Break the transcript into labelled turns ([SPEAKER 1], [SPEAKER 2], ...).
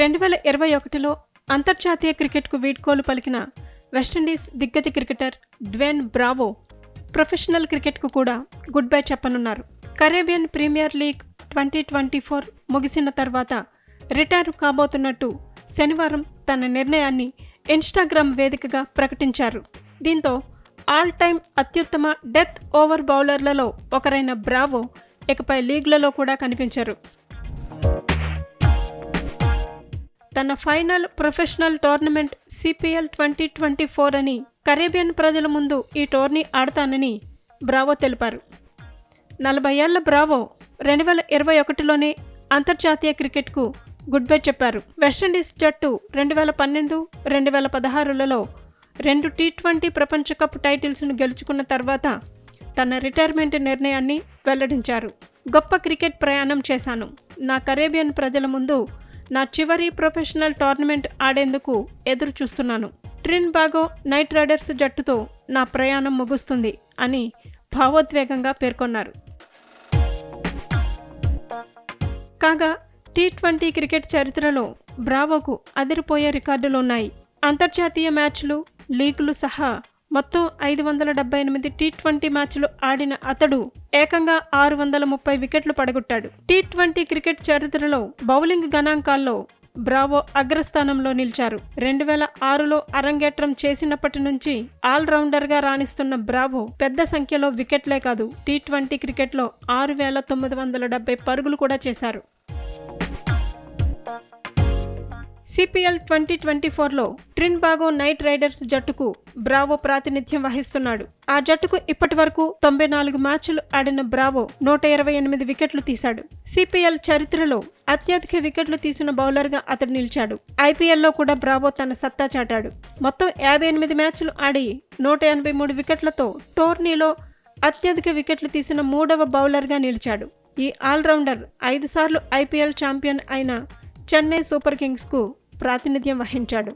[SPEAKER 1] రెండు వేల ఇరవై ఒకటిలో అంతర్జాతీయ క్రికెట్కు వీడ్కోలు పలికిన వెస్టిండీస్ దిగ్గజ క్రికెటర్ డ్వేన్ బ్రావో ప్రొఫెషనల్ క్రికెట్కు కూడా good bye చెప్పనున్నారు. Caribbean premier league twenty twenty four ముగిసిన తర్వాత రిటైర్ కాబోతున్నట్టు శనివారం తన నిర్ణయాన్ని ఇన్స్టాగ్రామ్ వేదికగా ప్రకటించారు. దీంతో ఆల్ టైమ్ అత్యుత్తమ డెత్ ఓవర్ బౌలర్లలో ఒకరైన బ్రావో ఇకపై లీగ్లలో కూడా కనిపించరు. తన final professional tournament CPL twenty twenty four అని కరేబియన్ ప్రజల ముందు ఈ టోర్నీ ఆడతానని బ్రావో తెలిపారు. నలభై ఏళ్ళ బ్రావో రెండు వేల ఇరవై ఒకటిలోనే అంతర్జాతీయ క్రికెట్కు గుడ్ బై చెప్పారు. వెస్టిండీస్ జట్టు రెండు వేల పన్నెండు రెండు వేల పదహారులలో రెండు టీ ట్వంటీ ప్రపంచ కప్ టైటిల్స్ను గెలుచుకున్న తర్వాత తన రిటైర్మెంట్ నిర్ణయాన్ని వెల్లడించారు. గొప్ప క్రికెట్ ప్రయాణం చేశాను. నా కరేబియన్ ప్రజల ముందు నా చివరి ప్రొఫెషనల్ టోర్నమెంట్ ఆడేందుకు ఎదురు చూస్తున్నాను ట్రిన్ బాగో నైట్ రైడర్స్ జట్టుతో నా ప్రయాణం ముగుస్తుంది అని భావోద్వేగంగా పేర్కొన్నారు. కాగా టీ ట్వంటీ క్రికెట్ చరిత్రలో బ్రావోకు అదిరిపోయే రికార్డులు ఉన్నాయి అంతర్జాతీయ మ్యాచ్లు లీగులు సహా మొత్తం ఐదు వందల డెబ్బై ఎనిమిది టీ ట్వంటీ మ్యాచ్లు ఆడిన అతడు ఏకంగా ఆరు వందల ముప్పై వికెట్లు పడగొట్టాడు. టీ ట్వంటీ క్రికెట్ చరిత్రలో బౌలింగ్ గణాంకాల్లో బ్రావో అగ్రస్థానంలో నిలిచారు. రెండు వేల ఆరులో అరంగేట్రం చేసినప్పటి నుంచి ఆల్రౌండర్గా రాణిస్తున్న బ్రావో పెద్ద సంఖ్యలో వికెట్లే కాదు టీ ట్వంటీ క్రికెట్లో ఆరు వేల తొమ్మిది వందల డెబ్బై పరుగులు కూడా చేశారు. సిపిఎల్ ట్వంటీ ట్వంటీ ఫోర్లో ట్రిన్ బాగో నైట్ రైడర్స్ జట్టుకు బ్రావో ప్రాతినిధ్యం వహిస్తున్నాడు. ఆ జట్టుకు ఇప్పటి వరకు తొంభై నాలుగు మ్యాచ్లు ఆడిన బ్రావో నూట ఇరవై ఎనిమిది వికెట్లు తీశాడు. సిపిఎల్ చరిత్రలో అత్యధిక వికెట్లు తీసిన బౌలర్గా అతడు నిలిచాడు. ఐపీఎల్లో కూడా బ్రావో తన సత్తా చాటాడు. మొత్తం యాభై ఎనిమిది మ్యాచ్లు ఆడి నూట ఎనభై మూడు వికెట్లతో టోర్నీలో అత్యధిక వికెట్లు తీసిన మూడవ బౌలర్గా నిలిచాడు. ఈ ఆల్రౌండర్ ఐదుసార్లు ఐపీఎల్ ఛాంపియన్ అయిన చెన్నై సూపర్ కింగ్స్కు ప్రాతినిధ్యం వహించాడు.